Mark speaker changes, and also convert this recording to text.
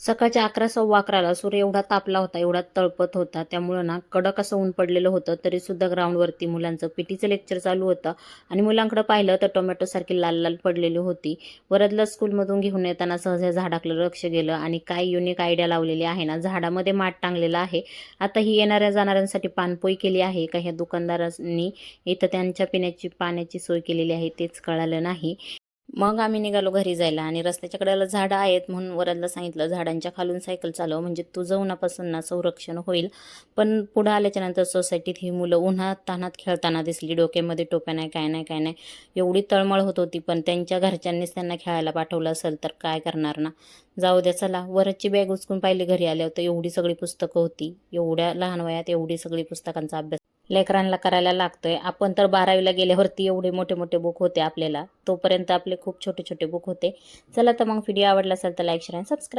Speaker 1: सकाळच्या अकरा सव्वा अकराला सूर्य एवढा तापला होता एवढा तळपत होता. त्यामुळं ना कडक असं ऊन पडलेलं होतं तरीसुद्धा ग्राउंडवरती मुलांचं पीटीचं लेक्चर चालू होतं. आणि मुलांकडं पाहिलं तर टोमॅटोसारखी लाल लाल पडलेली होती. वरदला स्कूलमधून घेऊन येताना सहज या झाडाकडे लक्ष गेलं आणि काय युनिक आयडिया लावलेली आहे ना झाडामध्ये माठ टांगलेला आहे. आता ही येणाऱ्या जाणाऱ्यांसाठी पानपोई केली आहे का? ह्या दुकानदारांनी इथं त्यांच्या पिण्याची पाण्याची सोय केलेली आहे तेच कळालं नाही. मग आम्ही निघालो घरी जायला आणि रस्त्याच्या कडेला झाडं आहेत म्हणून वरदला सांगितलं झाडांच्या खालून सायकल चालव म्हणजे तुझं उन्हापासून ना संरक्षण होईल. पण पुढं आल्याच्यानंतर सोसायटीत ही मुलं उन्हात तानात खेळताना दिसली डोक्यामध्ये टोप्या नाही काय नाही काय नाही. एवढी तळमळ होत होती पण त्यांच्या घरच्यांनीच त्यांना खेळायला पाठवलं असेल तर काय करणार ना? जाऊ द्या चला. वरची बॅग उचकून पाहिली घरी आल्यावर तर एवढी सगळी पुस्तकं होती. एवढ्या लहान वयात एवढी सगळी पुस्तकांचा अभ्यास लेकरांना करायला लागतोय. आपण तर बारावीला गेल्यावरती एवढे मोठे मोठे बुक होते आपल्याला. तोपर्यंत आपले खूप छोटे छोटे बुक होते. चला तर मग व्हिडिओ आवडला असेल तर लाईक शेअर आणि सबस्क्राईब